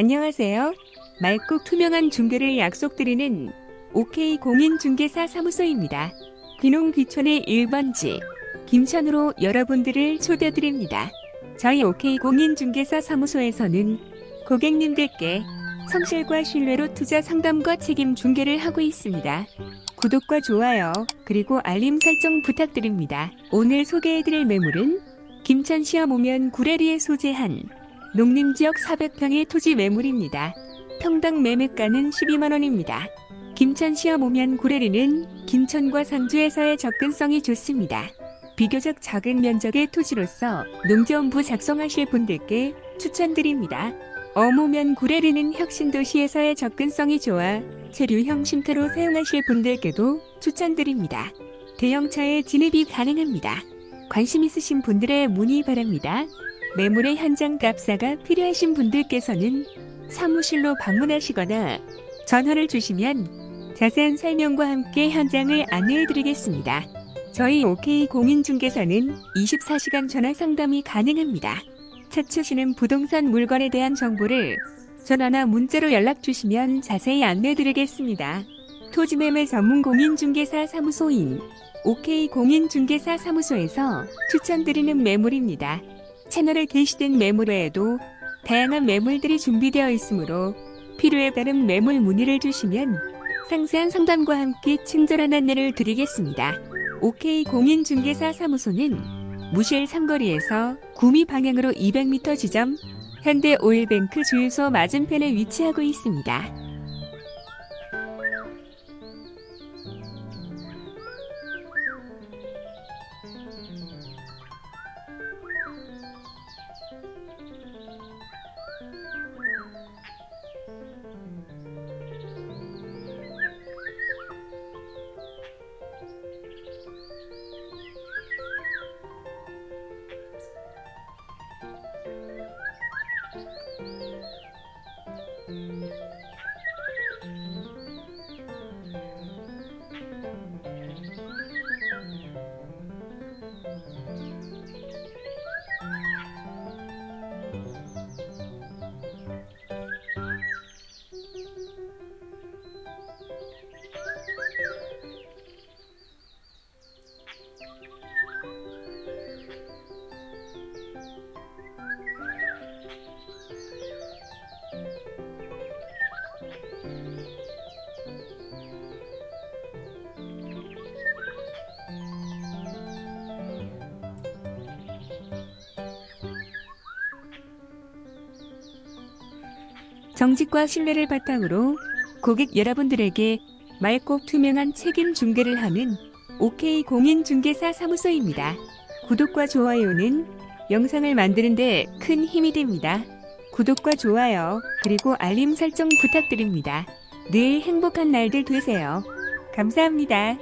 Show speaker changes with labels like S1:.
S1: 안녕하세요. 맑고 투명한 중개를 약속드리는 OK 공인중개사 사무소입니다. 귀농 귀촌의 1번지 김천으로 여러분들을 초대드립니다. 저희 OK 공인중개사 사무소에서는 고객님들께 성실과 신뢰로 투자 상담과 책임 중개를 하고 있습니다. 구독과 좋아요, 그리고 알림 설정 부탁드립니다. 오늘 소개해드릴 매물은 김천 시험 오면 구레리에 소재한 농림지역 400평의 토지 매물입니다. 평당 매매가는 12만원입니다. 김천 시험 오면 구레리는 김천과 상주에서의 접근성이 좋습니다. 비교적 작은 면적의 토지로서 농지원부 작성하실 분들께 추천드립니다. 어모면 구레리는 혁신도시에서의 접근성이 좋아 체류형 쉼터로 사용하실 분들께도 추천드립니다. 대형차에 진입이 가능합니다. 관심 있으신 분들의 문의 바랍니다. 매물의 현장 값사가 필요하신 분들께서는 사무실로 방문하시거나 전화를 주시면 자세한 설명과 함께 현장을 안내해 드리겠습니다. 저희 OK 공인중개사는 24시간 전화 상담이 가능합니다. 찾으시는 부동산 물건에 대한 정보를 전화나 문자로 연락 주시면 자세히 안내 드리겠습니다. 토지 매매 전문 공인중개사 사무소인 OK 공인중개사 사무소에서 추천드리는 매물입니다. 채널에 게시된 매물 외에도 다양한 매물들이 준비되어 있으므로 필요에 따른 매물 문의를 주시면 상세한 상담과 함께 친절한 안내를 드리겠습니다. OK 공인중개사 사무소는 무실 삼거리에서 구미 방향으로 200m 지점 현대 오일뱅크 주유소 맞은편에 위치하고 있습니다. 정직과 신뢰를 바탕으로 고객 여러분들에게 맑고 투명한 책임 중개를 하는 OK 공인중개사 사무소입니다. 구독과 좋아요는 영상을 만드는데 큰 힘이 됩니다. 구독과 좋아요, 그리고 알림 설정 부탁드립니다. 늘 행복한 날들 되세요. 감사합니다.